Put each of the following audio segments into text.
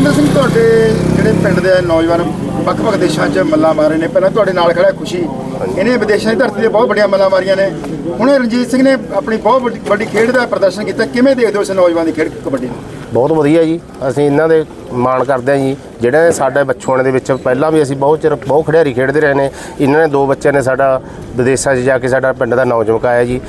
ਰਜਿੰਦਰ ਸਿੰਘ ਤੁਹਾਡੇ ਜਿਹੜੇ ਪਿੰਡ ਦੇ ਨੌਜਵਾਨ ਵੱਖ-ਵੱਖ ਦੇਸ਼ਾਂ 'ਚ ਮੱਲਾਂ ਮਾਰੇ ਨੇ ਪਹਿਲਾਂ ਤੁਹਾਡੇ ਨਾਲ ਖੜਾ ਖੁਸ਼ੀ। ਇਹਨੇ ਵਿਦੇਸ਼ਾਂ ਦੀ ਧਰਤੀ ਤੇ ਬਹੁਤ ਵੱਡੀਆਂ ਮੱਲਾਂ ਮਾਰੀਆਂ ਨੇ। ਹੁਣ ਰਣਜੀਤ ਸਿੰਘ ਨੇ ਆਪਣੀ ਬਹੁਤ ਵੱਡੀ- ਖੇਡ ਦਾ ਪ੍ਰਦਰਸ਼ਨ ਕੀਤਾ। ਕਿਵੇਂ ਦੇਖਦੇ ਹੋ ਇਸ ਨੌਜਵਾਨ ਦੀ ਖੇਡ ਕਬੱਡੀ ਨੂੰ? ਬਹੁਤ ਵਧੀਆ ਜੀ। ਅਸੀਂ ਇਹਨਾਂ ਦੇ ਮਾਣ ਕਰਦੇ ਹਾਂ ਜੀ। ਜਿਹੜੇ ਨੇ ਸਾਡੇ ਬੱਚੂਆਂ ਦੇ ਵਿੱਚ ਪਹਿਲਾਂ ਵੀ ਅਸੀਂ ਬਹੁਤ ਚਿਰ ਬਹੁਤ ਖਿਡਾਰੀ ਖੇਡਦੇ ਰਹੇ ਨੇ। ਇਹਨਾਂ ਨੇ ਦੋ ਬੱਚਿਆਂ ਨੇ ਸਾਡਾ ਵਿਦੇਸ਼ਾਂ 'ਚ ਜਾ ਕੇ ਸਾਡਾ ਪਿੰਡ ਦਾ ਨਾਮ ਚਮਕਾਇਆ ਜੀ।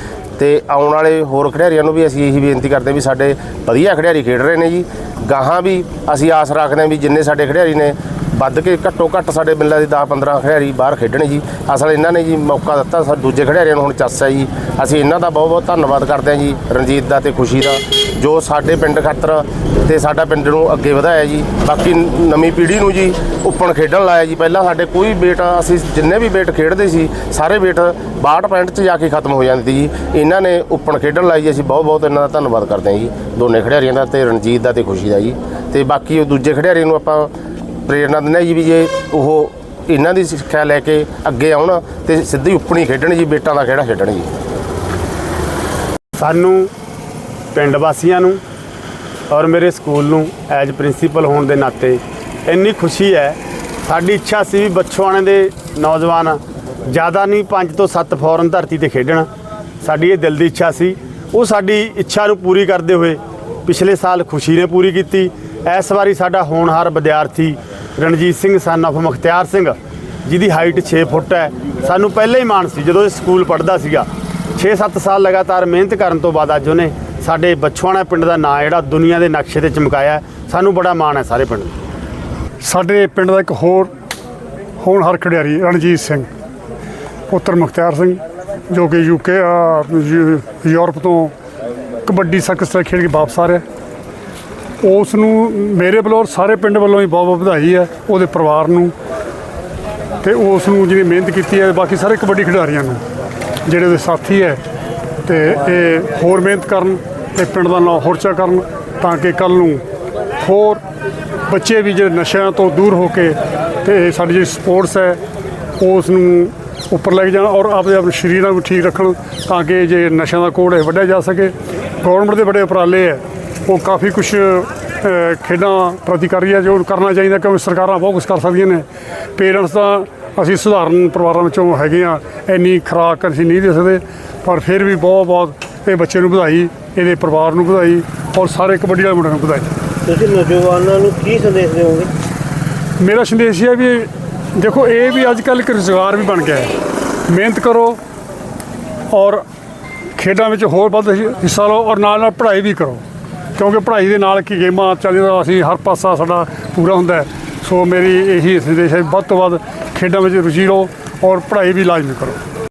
ਤੇ ਆਉਣ ਵਾਲੇ ਹੋਰ ਖਿਡਾਰੀਆਂ ਨੂੰ ਵੀ ਅਸੀਂ ਇਹੀ ਬੇਨਤੀ ਕਰਦੇ ਵੀ ਸਾਡੇ ਵਧੀਆ ਖਿਡਾਰੀ ਖੇਡ ਰਹੇ ਨੇ ਜੀ। ਗਾਹਾਂ ਵੀ ਅਸੀਂ ਆਸ ਰੱਖਦੇ ਹਾਂ ਵੀ ਜਿੰਨੇ ਸਾਡੇ ਖਿਡਾਰੀ ਨੇ ਵੱਧ ਕੇ ਘੱਟੋ ਘੱਟ ਸਾਡੇ ਮਿੱਲਾਂ ਦੀ 10 15 ਖਿਡਾਰੀ ਬਾਹਰ ਖੇਡਣ ਜੀ। ਅਸਲ ਇਹਨਾਂ ਨੇ ਜੀ ਮੌਕਾ ਦਿੱਤਾ, ਸਾ ਦੂਜੇ ਖਿਡਾਰੀਆਂ ਨੂੰ ਹੁਣ ਚੱਸ ਹੈ ਜੀ। ਅਸੀਂ ਇਹਨਾਂ ਦਾ ਬਹੁਤ ਬਹੁਤ ਧੰਨਵਾਦ ਕਰਦੇ ਹਾਂ ਜੀ, ਰਣਜੀਤ ਦਾ ਤੇ ਖੁਸ਼ੀ ਦਾ, ਜੋ ਸਾਡੇ ਪਿੰਡ ਖਾਤਰ ਤੇ ਸਾਡਾ ਪਿੰਡ ਨੂੰ ਅੱਗੇ ਵਧਾਇਆ ਜੀ। ਬਾਕੀ ਨਵੀਂ ਪੀੜ੍ਹੀ ਨੂੰ ਜੀ ਉੱਪਣ ਖੇਡਣ ਲਾਇਆ ਜੀ। ਪਹਿਲਾਂ ਸਾਡੇ ਕੋਈ ਬੇਟ ਅਸੀਂ ਜਿੰਨੇ ਵੀ ਬੇਟ ਖੇਡਦੇ ਸੀ, ਸਾਰੇ ਬੇਟ 62 ਪੁਆਇੰਟ 'ਚ ਜਾ ਕੇ ਖਤਮ ਹੋ ਜਾਂਦੀ ਜੀ। ਇਹਨਾਂ ਨੇ ਉੱਪਣ ਖੇਡਣ ਲਾਈ ਜੀ। ਅਸੀਂ ਬਹੁਤ ਬਹੁਤ ਇਹਨਾਂ ਦਾ ਧੰਨਵਾਦ ਕਰਦੇ ਹਾਂ ਜੀ। ਦੋਨੇ ਖਿਡਾਰੀਆਂ ਦਾ ਤੇ ਰਣਜੀਤ ਦਾ ਤੇ ਖੁਸ਼ੀ ਦਾ ਜੀ। ਤੇ ਬਾਕੀ ਉਹ ਦੂਜੇ ਖਿਡਾਰੀਆਂ ਨੂੰ ਆਪਾਂ ਪ੍ਰੇਰਨਾ ਦਿੰਦੇ ਹਾਂ ਜੀ ਵੀ ਜੇ ਉਹ ਇਹਨਾਂ ਦੀ ਸਿੱਖਿਆ ਲੈ ਕੇ ਅੱਗੇ ਆਉਣ ਤੇ ਸਿੱਧੀ ਉੱਪਣੀ ਖੇਡਣ ਜੀ ਬੇਟਾਂ ਦਾ ਖੇੜਾ ਖੇਡਣ ਜੀ। ਸਾਨੂੰ ਪਿੰਡ ਵਾਸੀਆਂ ਨੂੰ ਔਰ ਮੇਰੇ ਸਕੂਲ ਨੂੰ ਐਜ ਪ੍ਰਿੰਸੀਪਲ ਹੋਣ ਦੇ ਨਾਤੇ ਇੰਨੀ ਖੁਸ਼ੀ ਹੈ। ਸਾਡੀ ਇੱਛਾ ਸੀ ਵੀ ਬੱਚੋਆਣੇ ਦੇ ਨੌਜਵਾਨ ਜ਼ਿਆਦਾ ਨਹੀਂ 5 ਤੋਂ 7 ਫੌਰਨ ਧਰਤੀ ਤੇ ਖੇਡਣ। ਸਾਡੀ ਇਹ ਦਿਲ ਦੀ ਇੱਛਾ ਸੀ। ਉਹ ਸਾਡੀ ਇੱਛਾ ਨੂੰ ਪੂਰੀ ਕਰਦੇ ਹੋਏ ਪਿਛਲੇ ਸਾਲ ਖੁਸ਼ੀ ਨੇ ਪੂਰੀ ਕੀਤੀ। ਇਸ ਵਾਰੀ ਸਾਡਾ ਹੋਣਹਾਰ ਵਿਦਿਆਰਥੀ ਰਣਜੀਤ ਸਿੰਘ ਸਨ of ਮੁਖਤਿਆਰ ਸਿੰਘ, ਜਿਹਦੀ ਹਾਈਟ 6 ਫੁੱਟ ਹੈ। ਸਾਨੂੰ ਪਹਿਲਾਂ ਹੀ ਮਾਣ ਸੀ ਜਦੋਂ ਇਹ ਸਕੂਲ ਪੜ੍ਹਦਾ ਸੀਗਾ। 6-7 ਸਾਲ ਲਗਾਤਾਰ ਮਿਹਨਤ ਕਰਨ ਤੋਂ ਬਾਅਦ ਅੱਜ ਉਹਨੇ ਸਾਡੇ ਬਛਵਾਣਾ ਪਿੰਡ ਦਾ ਨਾਂ ਜਿਹੜਾ ਦੁਨੀਆ ਦੇ ਨਕਸ਼ੇ ਤੇ ਚਮਕਾਇਆ ਸਾਨੂੰ ਬੜਾ ਮਾਣ ਹੈ ਸਾਰੇ ਪਿੰਡ ਨੂੰ। ਸਾਡੇ ਪਿੰਡ ਦਾ ਇੱਕ ਹੋਰ ਹੋਣਹਾਰ ਖਿਡਾਰੀ ਰਣਜੀਤ ਸਿੰਘ, ਪੁੱਤਰ ਮੁਖਤਿਆਰ ਸਿੰਘ, ਜੋ ਕਿ ਯੂਕੇ ਯੂਰਪ ਤੋਂ ਕਬੱਡੀ ਸਰਕਸ ਖੇਡ ਕੇ ਵਾਪਸ ਆ ਰਿਹਾ ਉਸ ਨੂੰ ਮੇਰੇ ਵੱਲੋਂ ਔਰ ਸਾਰੇ ਪਿੰਡ ਵੱਲੋਂ ਹੀ ਬਹੁਤ ਬਹੁਤ ਵਧਾਈ ਹੈ, ਉਹਦੇ ਪਰਿਵਾਰ ਨੂੰ। ਤੇ ਉਸ ਨੂੰ ਜਿਹੜੀ ਮਿਹਨਤ ਕੀਤੀ ਹੈ, ਬਾਕੀ ਸਾਰੇ ਕਬੱਡੀ ਖਿਡਾਰੀਆਂ ਨੂੰ, ਜਿਹੜੇ ਉਹਦੇ ਸਾਥੀ ਹੈ, ਤੇ ਇਹ ਹੋਰ ਮਿਹਨਤ ਕਰਨ ਤੇ ਪਿੰਡ ਦਾ ਨਾਂ ਹੋਰ ਉੱਚਾ ਕਰਨ ਤਾਂ ਕਿ ਕੱਲ ਨੂੰ ਹੋਰ ਬੱਚੇ ਵੀ ਜਿਹੜੇ ਨਸ਼ਿਆਂ ਤੋਂ ਦੂਰ ਹੋ ਕੇ ਤੇ ਸਾਡੀ ਜਿਹੜੀ ਸਪੋਰਟਸ ਹੈ, ਉਸ ਨੂੰ ਉੱਪਰ ਲੈ ਕੇ ਜਾਣ ਔਰ ਆਪਣੇ ਆਪਣੇ ਸਰੀਰਾਂ ਨੂੰ ਠੀਕ ਰੱਖਣ ਤਾਂ ਕਿ ਜੇ ਨਸ਼ਿਆਂ ਦਾ ਕੋੜ ਹੈ ਵੱਢਿਆ ਜਾ ਸਕੇ। ਗਵਰਨਮੈਂਟ ਦੇ ਬੜੇ ਉਪਰਾਲੇ ਹੈ। ਉਹ ਕਾਫੀ ਕੁਝ ਖੇਡਾਂ ਪ੍ਰਤੀ ਕਰ ਰਹੀ ਹੈ, ਜੋ ਕਰਨਾ ਚਾਹੀਦਾ ਕਿਉਂਕਿ ਸਰਕਾਰਾਂ ਬਹੁਤ ਕੁਝ ਕਰ ਸਕਦੀਆਂ ਨੇ। ਪੇਰੈਂਟਸ ਤਾਂ ਅਸੀਂ ਸਧਾਰਨ ਪਰਿਵਾਰਾਂ ਵਿੱਚੋਂ ਹੈਗੇ ਆ ਇੰਨੀ ਖੁਰਾਕ ਅਸੀਂ ਨਹੀਂ ਦੇ ਸਕਦੇ, ਪਰ ਫਿਰ ਵੀ ਬਹੁਤ ਬਹੁਤ ਇਹ ਬੱਚੇ ਨੂੰ ਵਧਾਈ ਇਹਦੇ ਪਰਿਵਾਰ ਨੂੰ ਵਧਾਈ ਔਰ ਸਾਰੇ ਕਬੱਡੀ ਵਾਲੇ ਮੁੰਡਿਆਂ ਨੂੰ ਵਧਾਈ। ਤੁਸੀਂ ਨੌਜਵਾਨਾਂ ਨੂੰ ਕੀ ਸੰਦੇਸ਼ ਦਿਓਗੇ? ਮੇਰਾ ਸੰਦੇਸ਼ ਇਹ ਹੈ ਵੀ ਦੇਖੋ ਇਹ ਵੀ ਅੱਜ ਕੱਲ੍ਹ ਇੱਕ ਰੁਜ਼ਗਾਰ ਵੀ ਬਣ ਗਿਆ ਹੈ। ਮਿਹਨਤ ਕਰੋ ਔਰ ਖੇਡਾਂ ਵਿੱਚ ਹੋਰ ਵੱਧ ਹਿੱਸਾ ਲਓ ਔਰ ਨਾਲ ਨਾਲ ਪੜ੍ਹਾਈ ਵੀ ਕਰੋ। ਕਿਉਂਕਿ ਪੜ੍ਹਾਈ ਦੇ ਨਾਲ ਕੀ ਗੇਮਾਂ ਚੱਲਦੀਆਂ ਅਸੀਂ ਹਰ ਪਾਸਾ ਸਾਡਾ ਪੂਰਾ ਹੁੰਦਾ ਹੈ। ਸੋ ਮੇਰੀ ਇਹੀ ਸੰਦੇਸ਼ ਹੈ ਵੱਧ ਤੋਂ ਵੱਧ ਖੇਡਾਂ ਵਿੱਚ ਰੁਚੀ ਲਓ ਔਰ ਪੜ੍ਹਾਈ ਵੀ ਲਾਜ਼ਮੀ ਕਰੋ।